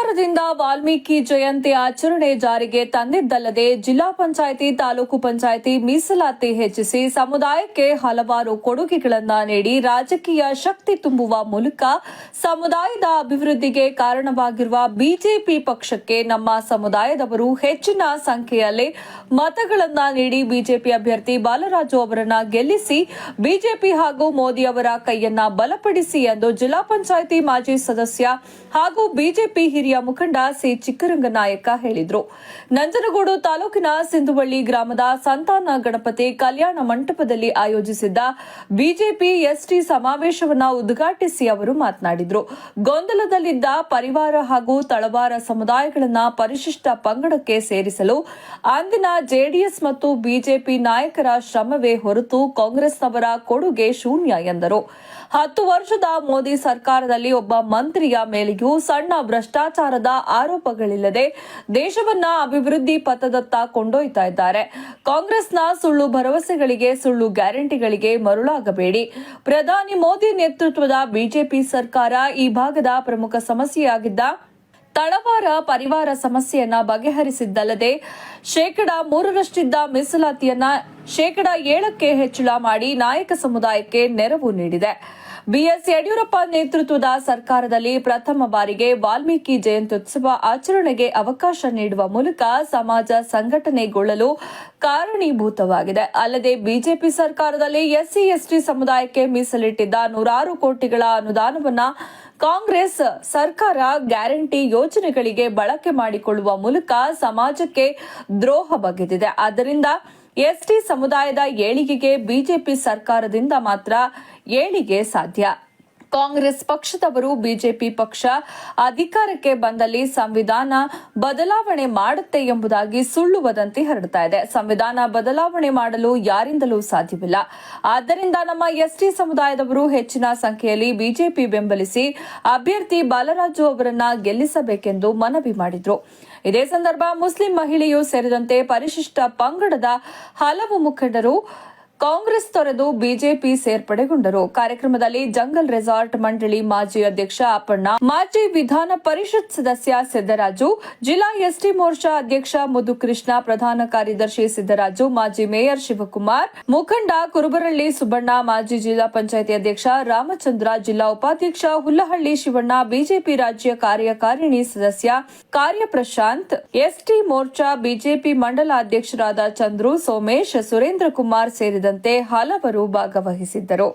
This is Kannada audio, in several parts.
ಸೋಮವಾರದಿಂದ ವಾಲ್ಮೀಕಿ ಜಯಂತಿ ಆಚರಣೆ ಜಾರಿಗೆ ತಂದಿದ್ದಲ್ಲದೆ ಜಿಲ್ಲಾ ಪಂಚಾಯಿತಿ, ತಾಲೂಕು ಪಂಚಾಯಿತಿ ಮೀಸಲಾತಿ ಹೆಚ್ಚಿಸಿ ಸಮುದಾಯಕ್ಕೆ ಹಲವಾರು ಕೊಡುಗೆಗಳನ್ನು ನೀಡಿ ರಾಜಕೀಯ ಶಕ್ತಿ ತುಂಬುವ ಮೂಲಕ ಸಮುದಾಯದ ಅಭಿವೃದ್ಧಿಗೆ ಕಾರಣವಾಗಿರುವ ಬಿಜೆಪಿ ಪಕ್ಷಕ್ಕೆ ನಮ್ಮ ಸಮುದಾಯದವರು ಹೆಚ್ಚಿನ ಸಂಖ್ಯೆಯಲ್ಲಿ ಮತಗಳನ್ನು ನೀಡಿ ಬಿಜೆಪಿ ಅಭ್ಯರ್ಥಿ ಬಾಲರಾಜು ಅವರನ್ನು ಗೆಲ್ಲಿಸಿ ಬಿಜೆಪಿ ಹಾಗೂ ಮೋದಿ ಅವರ ಕೈಯನ್ನ ಬಲಪಡಿಸಿ ಎಂದು ಜಿಲ್ಲಾ ಪಂಚಾಯಿತಿ ಮಾಜಿ ಸದಸ್ಯ ಹಾಗೂ ಬಿಜೆಪಿ ಹಿರಿಯ ಮುಖಂಡ ಸಿ ಚಿಕ್ಕರಂಗನಾಯಕ ಹೇಳಿದರು. ನಂಜನಗೂಡು ತಾಲೂಕಿನ ಸಿಂಧುವಳ್ಳಿ ಗ್ರಾಮದ ಸಂತಾನ ಗಣಪತಿ ಕಲ್ಯಾಣ ಮಂಟಪದಲ್ಲಿ ಆಯೋಜಿಸಿದ್ದ ಬಿಜೆಪಿ ಎಸ್ಟಿ ಸಮಾವೇಶವನ್ನು ಉದ್ಘಾಟಿಸಿ ಅವರು ಮಾತನಾಡಿದರು. ಗೊಂದಲದಲ್ಲಿದ್ದ ಪರಿವಾರ ಹಾಗೂ ತಳವಾರ ಸಮುದಾಯಗಳನ್ನು ಪರಿಶಿಷ್ಟ ಪಂಗಡಕ್ಕೆ ಸೇರಿಸಲು ಅಂದಿನ ಜೆಡಿಎಸ್ ಮತ್ತು ಬಿಜೆಪಿ ನಾಯಕರ ಶ್ರಮವೇ ಹೊರತು ಕಾಂಗ್ರೆಸ್ನವರ ಕೊಡುಗೆ ಶೂನ್ಯ ಎಂದರು. ಹತ್ತು ವರ್ಷದ ಮೋದಿ ಸರ್ಕಾರದಲ್ಲಿ ಒಬ್ಬ ಮಂತ್ರಿಯ ಮೇಲೆಯೂ ಸಣ್ಣ ಭ್ರಷ್ಟಾಚಾರದ ಆರೋಪಗಳಿಲ್ಲದೆ ದೇಶವನ್ನ ಅಭಿವೃದ್ಧಿ ಪಥದತ್ತ ಕೊಂಡೊಯ್ತಾ ಇದ್ದಾರೆ. ಕಾಂಗ್ರೆಸ್ನ ಸುಳ್ಳು ಭರವಸೆಗಳಿಗೆ, ಸುಳ್ಳು ಗ್ಯಾರಂಟಿಗಳಿಗೆ ಮರುಳಾಗಬೇಡಿ. ಪ್ರಧಾನಿ ಮೋದಿ ನೇತೃತ್ವದ ಬಿಜೆಪಿ ಸರ್ಕಾರ ಈ ಭಾಗದ ಪ್ರಮುಖ ಸಮಸ್ಯೆಯಾಗಿದ್ದ ತಳವಾರ ಪರಿವಾರ ಸಮಸ್ಯೆಯನ್ನ ಬಗೆಹರಿಸಿದ್ದಲ್ಲದೆ ಶೇಕಡ ಮೂರರಷ್ಟಿದ್ದ ಮೀಸಲಾತಿಯನ್ನ ಶೇಕಡ ಏಳಕ್ಕೆ ಹೆಚ್ಚಳ ಮಾಡಿ ನಾಯಕ ಸಮುದಾಯಕ್ಕೆ ನೆರವು ನೀಡಿದೆ. ಬಿಎಸ್ ಯಡಿಯೂರಪ್ಪ ನೇತೃತ್ವದ ಸರ್ಕಾರದಲ್ಲಿ ಪ್ರಥಮ ಬಾರಿಗೆ ವಾಲ್ಮೀಕಿ ಜಯಂತ್ಯುತ್ಸವ ಆಚರಣೆಗೆ ಅವಕಾಶ ನೀಡುವ ಮೂಲಕ ಸಮಾಜ ಸಂಘಟನೆಗೊಳ್ಳಲು ಕಾರಣೀಭೂತವಾಗಿದೆ. ಅಲ್ಲದೆ ಬಿಜೆಪಿ ಸರ್ಕಾರದಲ್ಲಿ ಎಸ್ಸಿ, ಎಸ್ಟಿ ಸಮುದಾಯಕ್ಕೆ ಮೀಸಲಿಟ್ಟಿದ್ದ ನೂರಾರು ಕೋಟಿಗಳ ಅನುದಾನವನ್ನು ಕಾಂಗ್ರೆಸ್ ಸರ್ಕಾರ ಗ್ಯಾರಂಟಿ ಯೋಜನೆಗಳಿಗೆ ಬಳಕೆ ಮಾಡಿಕೊಳ್ಳುವ ಮೂಲಕ ಸಮಾಜಕ್ಕೆ ದ್ರೋಹ ಬಗೆದಿದೆ. ಆದ್ದರಿಂದ ಎಸ್ಟಿ ಸಮುದಾಯದ ಏಳಿಗೆಗೆ ಬಿಜೆಪಿ ಸರ್ಕಾರದಿಂದ ಮಾತ್ರ ಏಳಿಗೆ ಸಾಧ್ಯ. ಕಾಂಗ್ರೆಸ್ ಪಕ್ಷದವರು ಬಿಜೆಪಿ ಪಕ್ಷ ಅಧಿಕಾರಕ್ಕೆ ಬಂದಲ್ಲಿ ಸಂವಿಧಾನ ಬದಲಾವಣೆ ಮಾಡುತ್ತೆ ಎಂಬುದಾಗಿ ಸುಳ್ಳು ವದಂತಿ ಹರಡ್ತಾ ಇದೆ. ಸಂವಿಧಾನ ಬದಲಾವಣೆ ಮಾಡಲು ಯಾರಿಂದಲೂ ಸಾಧ್ಯವಿಲ್ಲ. ಆದ್ದರಿಂದ ನಮ್ಮ ಎಸ್ಟಿ ಸಮುದಾಯದವರು ಹೆಚ್ಚಿನ ಸಂಖ್ಯೆಯಲ್ಲಿ ಬಿಜೆಪಿ ಬೆಂಬಲಿಸಿ ಅಭ್ಯರ್ಥಿ ಬಾಲರಾಜು ಅವರನ್ನ ಗೆಲ್ಲಿಸಬೇಕೆಂದು ಮನವಿ ಮಾಡಿದ್ರು. ಇದೇ ಸಂದರ್ಭ ಮುಸ್ಲಿಂ ಮಹಿಳೆಯೂ ಸೇರಿದಂತೆ ಪರಿಶಿಷ್ಟ ಪಂಗಡದ ಹಲವು ಮುಖಂಡರು ಕಾಂಗ್ರೆಸ್ ತೊರೆದು ಬಿಜೆಪಿ ಸೇರ್ಪಡೆಗೊಂಡರು. ಕಾರ್ಯಕ್ರಮದಲ್ಲಿ ಜಂಗಲ್ ರೆಸಾರ್ಟ್ ಮಂಡಳಿ ಮಾಜಿ ಅಧ್ಯಕ್ಷ ಅಪ್ಪಣ್ಣ, ಮಾಜಿ ವಿಧಾನ ಪರಿಷತ್ ಸದಸ್ಯ ಸಿದ್ದರಾಜು, ಜಿಲ್ಲಾ ಎಸ್ಟಿ ಮೋರ್ಚಾ ಅಧ್ಯಕ್ಷ ಮುದುಕೃಷ್ಣ, ಪ್ರಧಾನ ಕಾರ್ಯದರ್ಶಿ ಸಿದ್ದರಾಜು, ಮಾಜಿ ಮೇಯರ್ ಶಿವಕುಮಾರ್, ಮುಖಂಡ ಕುರುಬರಳ್ಳಿ ಸುಬ್ಬಣ್ಣ, ಮಾಜಿ ಜಿಲ್ಲಾ ಪಂಚಾಯಿತಿ ಅಧ್ಯಕ್ಷ ರಾಮಚಂದ್ರ, ಜಿಲ್ಲಾ ಉಪಾಧ್ಯಕ್ಷ ಹುಲ್ಲಹಳ್ಳಿ ಶಿವಣ್ಣ, ಬಿಜೆಪಿ ರಾಜ್ಯ ಕಾರ್ಯಕಾರಿಣಿ ಸದಸ್ಯ ಕಾರ್ಯ ಪ್ರಶಾಂತ್ ಎಸ್ಟಿ ಮೋರ್ಚಾ ಬಿಜೆಪಿ ಮಂಡಲ ಅಧ್ಯಕ್ಷರಾದ ಚಂದ್ರು ಸೋಮೇಶ್, ಸುರೇಂದ್ರ ಕುಮಾರ್ ಸೇರಿದಂತೆ ಹಲವರು ಭಾಗವಹಿಸಿದ್ದರು.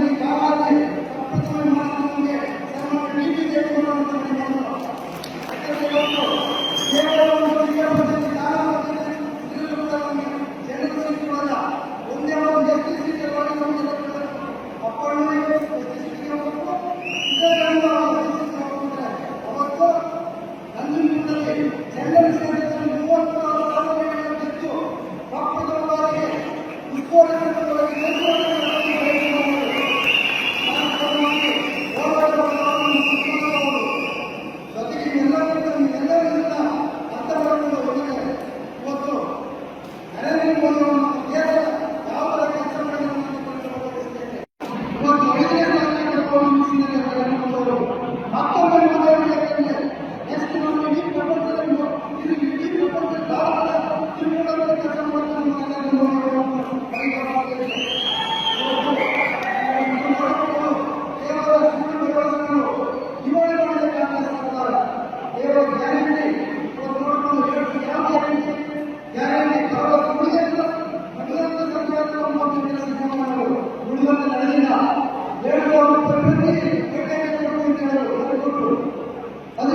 de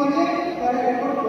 poner para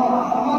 ನಮ್ಮ